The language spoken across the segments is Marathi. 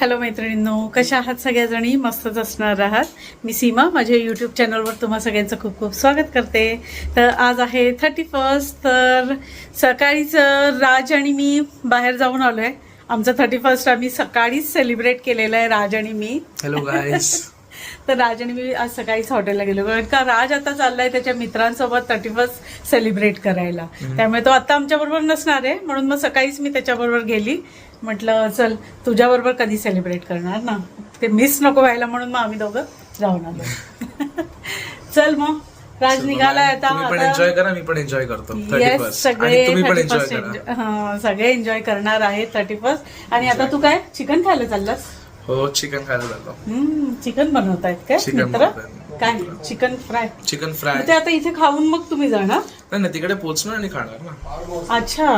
हॅलो मैत्रिणींनो कशा आहात सगळ्याजणी? मस्तच असणार आहात. मी सीमा माझ्या यूट्यूब चॅनलवर तुम्हा सगळ्यांचं खूप खूप स्वागत करते. तर आज आहे थर्टी फर्स्ट तर सकाळीच राज आणि मी बाहेर जाऊन आलो आहे आमचं थर्टी फर्स्ट आम्ही सकाळीच सेलिब्रेट केलेलं आहे राज आणि मी. हॅलो गाईस तर राज आणि मी आज सकाळीच हॉटेलला गेलो कारण का राज आता चाललाय त्याच्या मित्रांसोबत थर्टी फर्स्ट सेलिब्रेट करायला त्यामुळे तो आता आमच्या बरोबर नसणार आहे. म्हणून मग सकाळीच मी त्याच्याबरोबर गेली. म्हटलं चल तुझ्याबरोबर कधी सेलिब्रेट करणार ना? ते मिस नको व्हायला म्हणून मग आम्ही दोघं जाऊन आलो. चल मग. राज निघालाय आता. एन्जॉय करा मी पण एन्जॉय करतो. सगळे आणि तुम्ही पण 31st एन्जॉय करणार आहेत थर्टी फर्स्ट आणि आता तू काय? चिकन खायला चाललास? हो चिकन खायला हम्म चिकन बनवतायत काय? चिकन मित्र? बनवतायत. काय चिकन फ्राय चिकन फ्राय ते आता इथे खाऊन मग तुम्ही जाणार? नाही नाही तिकडे पोहोचणार आणि खाणार ना. अच्छा.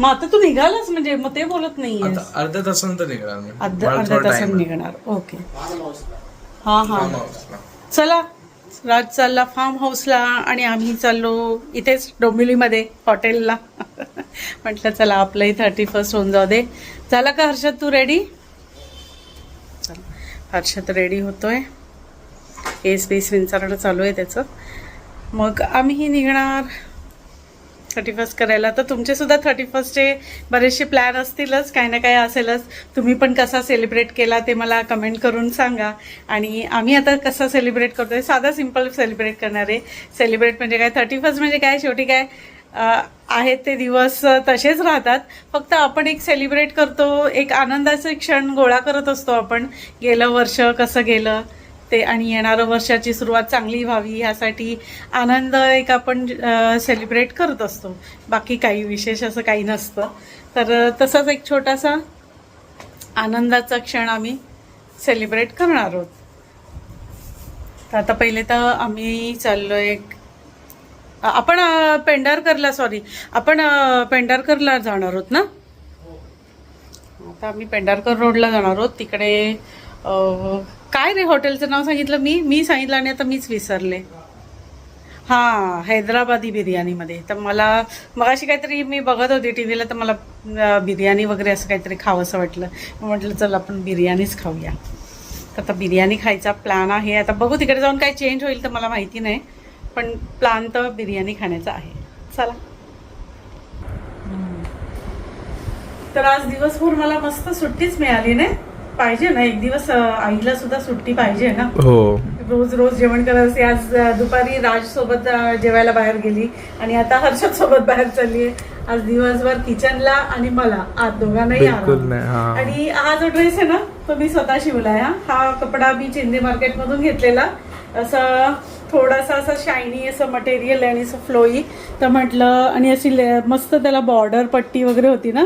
मग आता तू निघालास म्हणजे? मग ते बोलत नाहीये आता अर्ध्या तासानंतर निघणार मी. अर्ध्या मला अर्ध्या थोडा तासात. निघणार. ओके हा हा. चला. राज चालला फार्म हाऊसला आणि आम्ही चाललो इथेच डोंबिवलीमध्ये हॉटेलला म्हटलं चला आपलंही थर्टी फर्स्ट होऊन जाऊ दे. झाला का हर्षद तू रेडी हर्षद रेडी होतो आहे एस बेस विंचारणं चालू आहे त्याचं. मग आम्हीही निघणार. थर्टी फर्स्ट करायला. तर तुमचेसुद्धा थर्टी फर्स्टचे बरेचसे प्लॅन असतीलच काही ना काही असेलच. तुम्ही पण कसा सेलिब्रेट केला ते मला कमेंट करून सांगा. आणि आम्ही आता कसा सेलिब्रेट करतो आहे साधा सिंपल सेलिब्रेट करणार आहे. सेलिब्रेट म्हणजे काय? थर्टी फर्स्ट म्हणजे काय? शेवटी काय? आहेत ते दिवस तसेच राहतात. फक्त आपण एक सेलिब्रेट करतो एक आनंदाचे क्षण गोळा करत असतो आपण. गेलं वर्ष कसं गेलं ते आणि येणारं वर्षाची सुरुवात चांगली व्हावी ह्यासाठी आनंद एक आपण सेलिब्रेट करत असतो. बाकी काही विशेष असं काही नसतं. तर तसंच तसाच एक छोटासा आनंदाचा क्षण आम्ही सेलिब्रेट करणार आहोत. तर आता पहिले तर आम्ही चाललो एक आपण पेंढारकरला सॉरी आपण पेंढारकरला जाणार आहोत ना? आता आम्ही पेंढारकर रोडला जाणार आहोत. तिकडे काय रे हॉटेलचं नाव सांगितलं? मी मी सांगितलं आणि आता मीच विसरले. हां हैदराबादी बिर्याणीमध्ये. तर मला मग अशी काहीतरी मी बघत होती टी व्हीला तर मला बिर्याणी वगैरे असं काहीतरी खावंसं वाटलं. म्हटलं चल आपण बिर्याणीच खाऊया. तर आता बिर्याणी खायचा प्लॅन आहे. आता बघू तिकडे जाऊन काय चेंज होईल तर मला माहिती नाही. पण प्लॅन तर बिर्याणी खाण्याचा आहे. चला. तर आज दिवसभर मला मस्त सुट्टीच मिळाली नाही पाहिजे ना एक दिवस आईला सुद्धा सुट्टी पाहिजे ना? हो. रोज रोज जेवण करत असते आज दुपारी राज सोबत जेवायला बाहेर गेली आणि आता हर्षद सोबत बाहेर चालली आहे. आज दिवसभर किचनला आणि मला आज दोघांनाही. आणि हा जो ड्रेस आहे ना तो मी स्वतः शिवलाय हा. हा कपडा मी चिंदे मार्केट मधून घेतलेला. असं थोडासा असं शायनी असं मटेरियल आहे आणि असं फ्लोई तर म्हटलं आणि अशी ले- मस्त त्याला बॉर्डर पट्टी वगैरे होती ना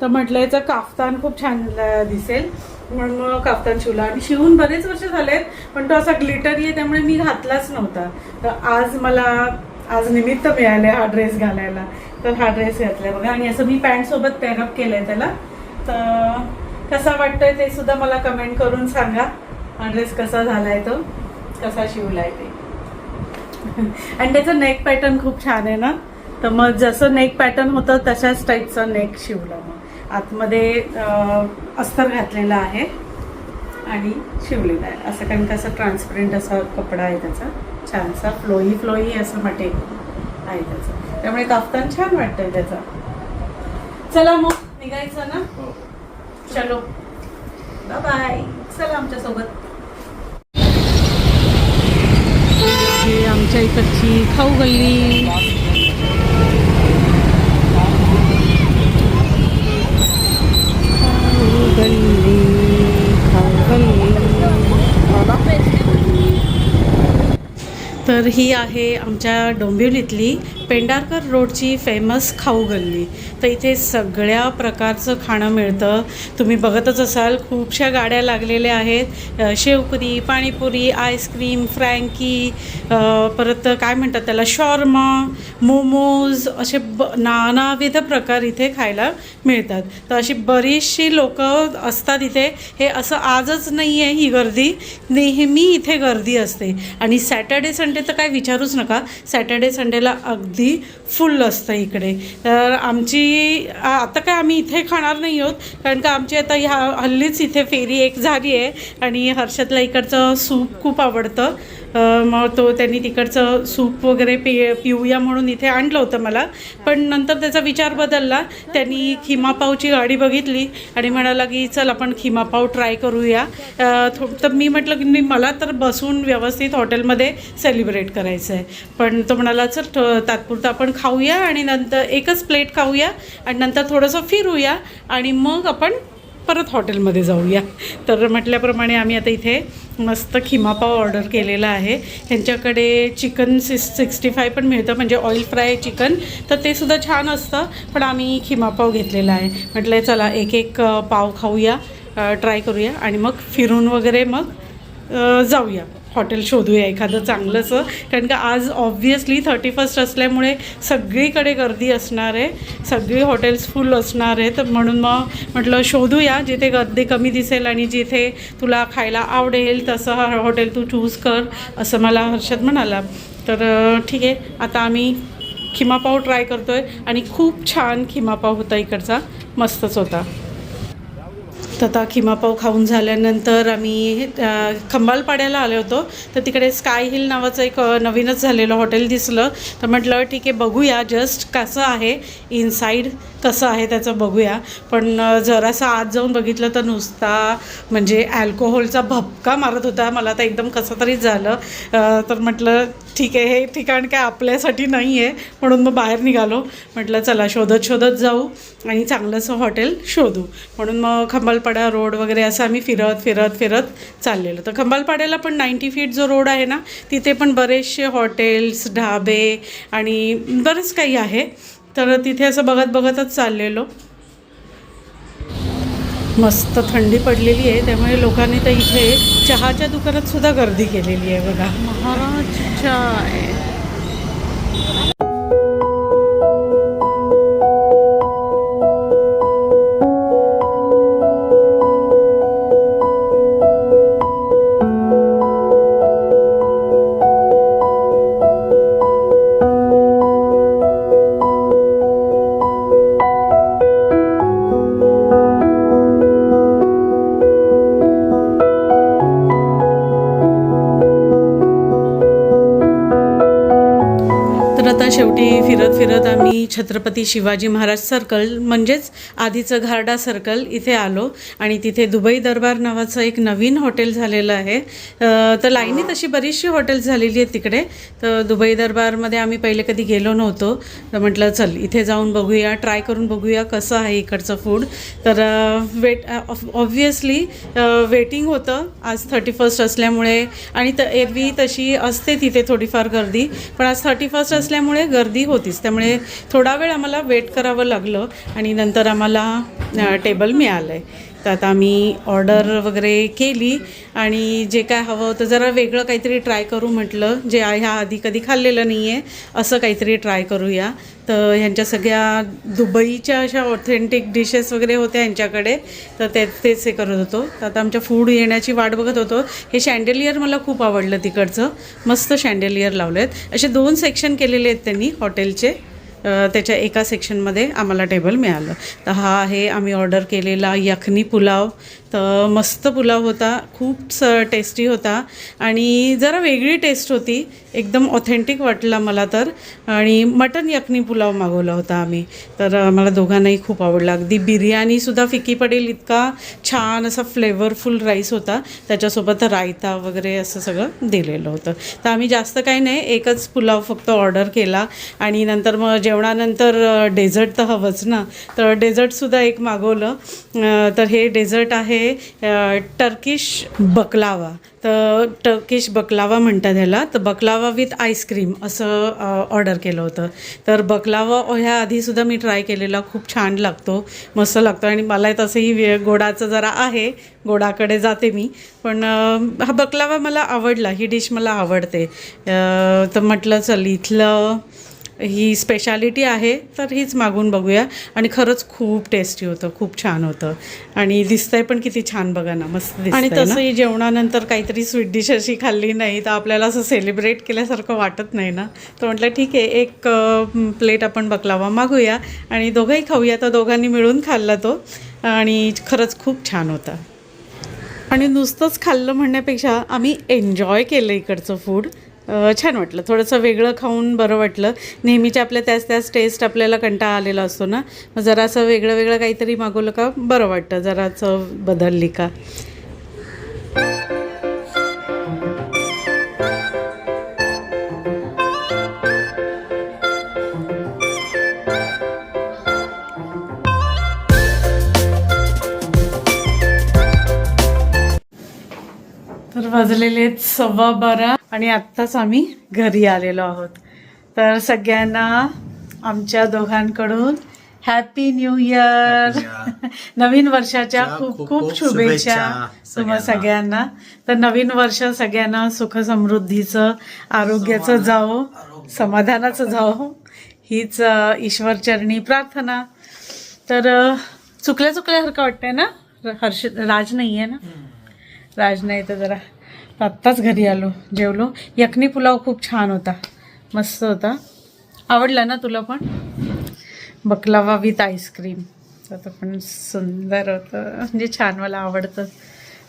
तर म्हटलं याचं काफ्तान खूप छान दिसेल. म्हणून मग काफ्तान शिवला. आणि शिवून बरेच वर्ष झालेत पण तो असा ग्लिटरी आहे त्यामुळे मी घातलाच नव्हता. तर आज मला आज निमित्त मिळाले हा ड्रेस घालायला. तर हा ड्रेस घातलाय बघा. आणि असं मी पॅन्टसोबत पॅनअप केलं केलंय त्याला. तर कसा वाटतोय ते सुद्धा मला कमेंट करून सांगा. हा ड्रेस कसा झालाय तो? कसा शिवलाय ते? आणि त्याचं नेक पॅटर्न खूप छान आहे ना? तर मग जसं नेक पॅटर्न होतं तशाच टाईपचं नेक शिवलं मग. आतमध्ये अस्तर घातलेला आहे आणि शिवलेला आहे. असं कारण कसं ट्रान्सपरंट असा कपडा आहे त्याचा. छानसा फ्लोई फ्लोई असं मटेरियल आहे त्याचं. त्यामुळे काफ्तान छान वाटतंय त्याचा. चला मग निघायचं ना? हो. चलो. बाय चला आमच्यासोबत हे आमच्या इकडची खाऊ गल्ली. खाऊ गल्ली खाऊ गल्ली. तर ही आहे आमच्या डोंबिवलीतली पेंडारकर रोडची फेमस खाऊ गल्ली. तर इथे सगळ्या प्रकारचं खाणं मिळतं. तुम्ही बघतच असाल खूपशा गाड्या लागलेल्या आहेत. शेवपुरी पाणीपुरी आईस्क्रीम फ्रँकी परत काय म्हणतात त्याला शॉर्मा मोमोज असे ब नानाविध प्रकार इथे खायला मिळतात. तर अशी बरीचशी लोक असतात इथे. हे असं आजच नाही आहे ही गर्दी. नेहमी इथे गर्दी असते. आणि सॅटर्डे संडे संडे तर काय विचारूच नका. सॅटर्डे संडेला अगदी फुल असतं इकडे. तर आमची आता काय आम्ही इथे खाणार नाही आहोत कारण का आमची आता ह्या हल्लीच इथे फेरी एक झाली आहे आणि हर्षदला इकडचं सूप खूप आवडतं. मग तो त्यांनी तिकडचं सूप वगैरे पि पिऊया म्हणून इथे आणलं होतं मला. पण नंतर त्याचा विचार बदलला. त्यांनी खिमापावची गाडी बघितली आणि म्हणाला की चल आपण खिमापाव ट्राय करूया. थो तर मी म्हटलं की मी मला तर बसून व्यवस्थित हॉटेलमध्ये सेलिब्रेट करायचं आहे. पण तो म्हणाला चल तात्पुरतं आपण खाऊया आणि नंतर एकच प्लेट खाऊया आणि नंतर थोडंसं फिरूया आणि मग आपण परत हॉटेलमध्ये जाऊया. तर म्हटल्याप्रमाणे आम्ही आता इथे मस्त खिमापाव ऑर्डर केलेला आहे. ह्यांच्याकडे चिकन सिक्स सिक्स्टी फाय पण मिळतं म्हणजे ऑइल फ्राय चिकन तर ते सुद्धा छान असतं. पण आम्ही खिमापाव घेतलेला आहे. म्हटलं चला एक एक पाव खाऊया ट्राय करूया आणि मग फिरून वगैरे मग जाऊया. हॉटेल शोधूया एखादं चांगलंसं. कारण का आज ऑब्व्हियसली थर्टी फर्स्ट असल्यामुळे सगळीकडे गर्दी असणार आहे. सगळी हॉटेल्स फुल असणार आहे तर म्हणून मग म्हटलं शोधूया जिथे गर्दी कमी दिसेल आणि जिथे तुला खायला आवडेल तसं हॉटेल तू चूज कर असं मला हर्षद म्हणाला. तर ठीक आहे. आता आम्ही खिमापाव ट्राय करतो आहे आणि खूप छान खिमापाव होता इकडचा. मस्तच होता. तर आता खिमापाव खाऊन झाल्यानंतर आम्ही खंबालपाड्याला आलो होतो. तर तिकडे स्काय हिल नावाचं एक नवीनच झालेलं हॉटेल दिसलं. तर म्हटलं ठीक आहे बघूया जस्ट कसं आहे इनसाईड कसं आहे त्याचं बघूया. पण जरासं आत जाऊन बघितलं तर नुसता म्हणजे अल्कोहोलचा भपका मारत होता. मला तर एकदम कसं तरी झालं. तर म्हटलं ठीक आहे हे ठिकाण काय आपल्यासाठी नाही आहे म्हणून मग बाहेर निघालो. म्हटलं चला शोधत शोधत जाऊ आणि चांगलंसं हॉटेल शोधू. म्हणून मग खंबालपाडा रोड वगैरे असं आम्ही फिरत फिरत फिरत चाललेलो. तर खंबालपाड्याला पण नाईंटी फीट जो रोड आहे ना तिथे पण बरेचसे हॉटेल्स ढाबे आणि बरंच काही आहे. तर तिथे असं बघत बघतच चाललेलो. मस्त थंडी पडलेली आहे त्यामुळे लोकांनी तर इथे चहाच्या दुकानात सुद्धा गर्दी केलेली आहे बघा. महाराज चाय आता शेवटी फिरत फिरत आम्ही छत्रपती शिवाजी महाराज सर्कल म्हणजेच आधीचं घारडा सर्कल इथे आलो. आणि तिथे दुबई दरबार नावाचं एक नवीन हॉटेल झालेलं आहे. तर लाईनीत अशी बरीचशी हॉटेल्स झालेली आहेत तिकडे. तर दुबई दरबारमध्ये आम्ही पहिले कधी गेलो नव्हतो. तर म्हटलं चल इथे जाऊन बघूया ट्राय करून बघूया कसं आहे इकडचं फूड. तर वेट ऑब्व्हियसली वेटिंग होतं. आज थर्टी फर्स्ट असल्यामुळे आणि त एरवी तशी असते तिथे थोडीफार गर्दी. पण आज थर्टी फर्स्ट असल्यामुळे गर्दी होतीच. त्यामुळे थोडा वेळ आम्हाला वेट करावं लागलं आणि नंतर आम्हाला टेबल मिळालं आहे तर आता आम्ही ऑर्डर वगैरे केली आणि जे काय हवं होतं जरा वेगळं काहीतरी ट्राय करू म्हटलं. जे ह्या आधी कधी खाल्लेलं नाही आहे असं काहीतरी ट्राय करूया. तर ह्यांच्या सगळ्या दुबईच्या अशा ऑथेंटिक डिशेस वगैरे होत्या यांच्याकडे तर ते तेच हे करत होतो. तर आता आमच्या फूड येण्याची वाट बघत होतो. हे शँडेलियर मला खूप आवडलं तिकडचं. मस्त शँडेलियर लावले आहेत असे दोन सेक्शन केलेले आहेत त्यांनी हॉटेलचे त्याच्या एका सेक्शनमध्ये आम्हाला टेबल मिळालं. तर हा आहे आम्ही ऑर्डर केलेला यखनी पुलाव. तर मस्त पुलाव होता खूप स टेस्टी होता. आणि जरा वेगळी टेस्ट होती. एकदम ऑथेंटिक वाटला मला तर. आणि मटन यखनी पुलाव मागवला होता आम्ही. तर मला दोघांनाही खूप आवडला. अगदी बिर्याणीसुद्धा फिकी पडेल इतका छान असा फ्लेवरफुल राईस होता. त्याच्यासोबत रायता वगैरे असं सगळं दिलेलं होतं. तर आम्ही जास्त काही नाही एकच पुलाव फक्त ऑर्डर केला. आणि नंतर मग जेवणानंतर डेझर्ट तर हवंच ना. तर डेझर्टसुद्धा एक मागवलं. तर हे डेझर्ट आहे टर्किश बकलावा. तर टर्किश बकलावा म्हणतात ह्याला. तर बकलावा विथ आईस्क्रीम असं ऑर्डर केलं होतं. तर बकलावा ह्या आधीसुद्धा मी ट्राय केलेला. खूप छान लागतो. मस्त लागतो. आणि मला तसंही वे गोडाचं जरा आहे. गोडाकडे जाते मी. पण हा बकलावा मला आवडला. ही डिश मला आवडते. तर म्हटलं चल इथलं ही स्पेशालिटी आहे तर हीच मागून बघूया. आणि खरंच खूप टेस्टी होतं खूप छान होतं. आणि दिसतंय पण किती छान बघा ना मस्त आणि तसंही जेवणानंतर काहीतरी स्वीट डिश अशी खाल्ली नाही तर आपल्याला असं सेलिब्रेट केल्यासारखं वाटत नाही ना. तर म्हटलं ठीक आहे एक प्लेट आपण बकलावा मागूया आणि दोघंही खाऊया. तर दोघांनी मिळून खाल्ला तो. आणि खरंच खूप छान होता. आणि नुसतंच खाल्लं म्हणण्यापेक्षा आम्ही एन्जॉय केलं इकडचं फूड छान वाटलं. थोडंसं वेगळं खाऊन बरं वाटलं. नेहमीच्या आपल्या त्याच त्याच टेस्ट आपल्याला कंटाळा आलेला असतो ना. मग जरा असं वेगळं वेगळं काहीतरी मागवलं का बरं वाटतं. जरा चव बदलली का? तर वाजलेले आहेत सव्वा बारा. आणि आत्ताच आम्ही घरी आलेलो आहोत. तर सगळ्यांना आमच्या दोघांकडून हॅपी न्यू इयर नवीन वर्षाच्या खूप खूप शुभेच्छा तुम्हा सगळ्यांना. तर नवीन वर्ष सगळ्यांना सुख समृद्धीचं आरोग्याचं जावो समाधानाचं जावो. हीच ईश्वरचरणी प्रार्थना. तर चुकल्या चुकल्यासारखं वाटतंय ना? हर्ष राज नाही आहे ना राज नाही तर जरा आत्ताच घरी आलो जेवलो. यखनी पुलाव खूप छान होता. मस्त होता. आवडला ना तुला पण? बकलावा विथ आईस्क्रीम तर पण सुंदर होतं. म्हणजे छान मला आवडतं.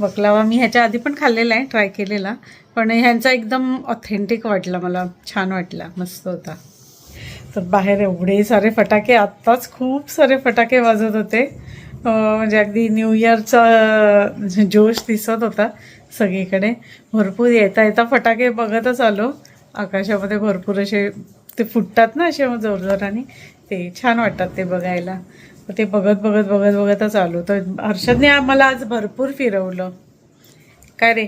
बकलावा मी ह्याच्या आधी पण खाल्लेला आहे ट्राय केलेला. पण ह्यांचा एकदम ऑथेंटिक वाटला मला. छान वाटला. मस्त होता. तर बाहेर एवढे सारे फटाके आत्ताच खूप सारे फटाके वाजत होते. म्हणजे अगदी न्यू इयरचा जोश दिसत होता सगळीकडे. भरपूर येता येता फटाके बघतच आलो. आकाशामध्ये भरपूर असे ते फुटतात ना असे जोरजोराने. ते छान वाटतात ते बघायला. ते बघत बघत बघत बघतच आलो. तर हर्षदने आम्हाला आज भरपूर फिरवलं. काय रे?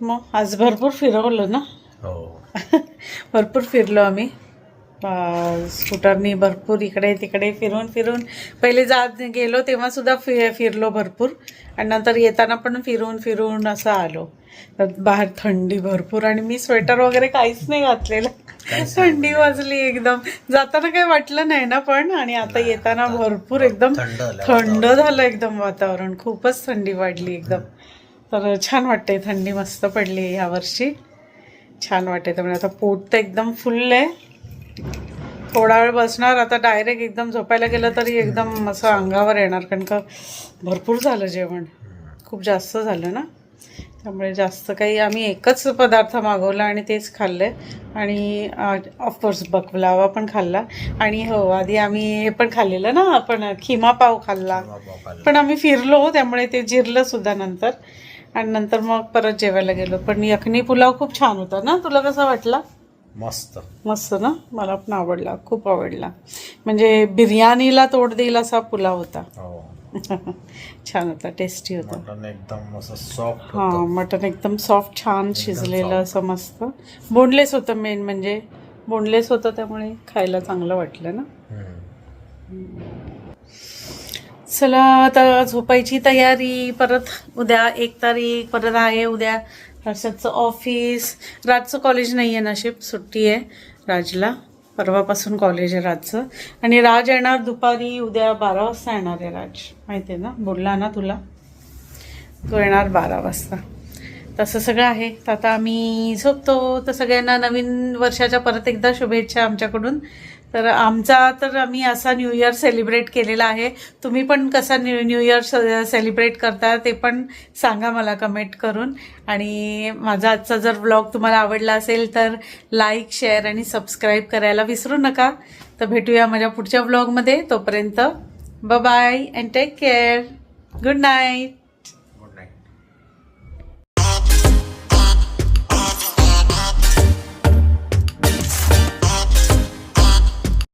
मग आज भरपूर फिरवलं ना? हो. भरपूर फिरलो आम्ही. स्कूटरनी भरपूर इकडे तिकडे फिरून फिरून. पहिले जात गेलो तेव्हा सुद्धा फि फिरलो भरपूर. आणि नंतर येताना पण फिरून फिरून असं आलो. तर बाहेर थंडी भरपूर आणि मी स्वेटर वगैरे काहीच नाही घातलेलं. थंडी वाजली एकदम. जाताना काही वाटलं नाही ना पण आणि आता येताना भरपूर एकदम थंड झालं एकदम वातावरण. खूपच थंडी वाढली एकदम. तर छान वाटते थंडी मस्त पडली यावर्षी छान वाटते त्यामुळे आता पोट तर एकदम फुल आहे थोडा वेळ बसणार. आता डायरेक्ट एकदम झोपायला गेलं तरी एकदम असं अंगावर येणार. कारण का भरपूर झालं जेवण. खूप जास्त झालं ना. त्यामुळे जास्त काही आम्ही एकच पदार्थ मागवला आणि तेच खाल्ले आणि ऑफकोर्स बकलावा पण खाल्ला. आणि हो आधी आम्ही हे पण खाल्लेलं ना. आपण खिमा पाव खाल्ला. पण आम्ही फिरलो त्यामुळे ते जिरलं सुद्धा नंतर. आणि नंतर मग परत जेवायला गेलो. पण यखनी पुलाव खूप छान होता ना. तुला कसा वाटला? मस्त. मस्त ना? मला पण आवडला खूप आवडला. म्हणजे बिर्याणीला तोड देईल असा पुलाव होता. हो. छान होता टेस्टी होता. मटन एकदम असं सॉफ्ट हां मटन एकदम सॉफ्ट छान शिजलेलं असं मस्त. बोनलेस होतं मेन म्हणजे. बोनलेस होतं त्यामुळे खायला चांगलं वाटलं ना? चला आता झोपायची तयारी. परत उद्या एक तारीख परत आहे उद्या. हर्षदचं ऑफिस राजचं कॉलेज नाही आहे नशीब सुट्टी आहे. राजला. परवापासून कॉलेज आहे राजचं. आणि राज येणार दुपारी उद्या बारा वाजता येणार आहे राज. माहिती आहे ना? बोलला ना तुला? तो येणार बारा वाजता. तसं सगळं आहे. तर आता आम्ही झोपतो. तर सगळ्यांना नवीन वर्षाच्या परत एकदा शुभेच्छा आमच्याकडून. तर आमचा तर आम्ही असा न्यू इयर सेलिब्रेट केलेला आहे. तुम्ही पण कसा न्यू न्यू इयर सेलिब्रेट करता ते पण सांगा मला कमेंट करून. आणि माझा आजचा जर ब्लॉग तुम्हाला आवडला असेल तर लाईक शेअर आणि सबस्क्राईब करायला विसरू नका. तर भेटूया माझ्या पुढच्या ब्लॉगमध्ये तोपर्यंत bye and take care good night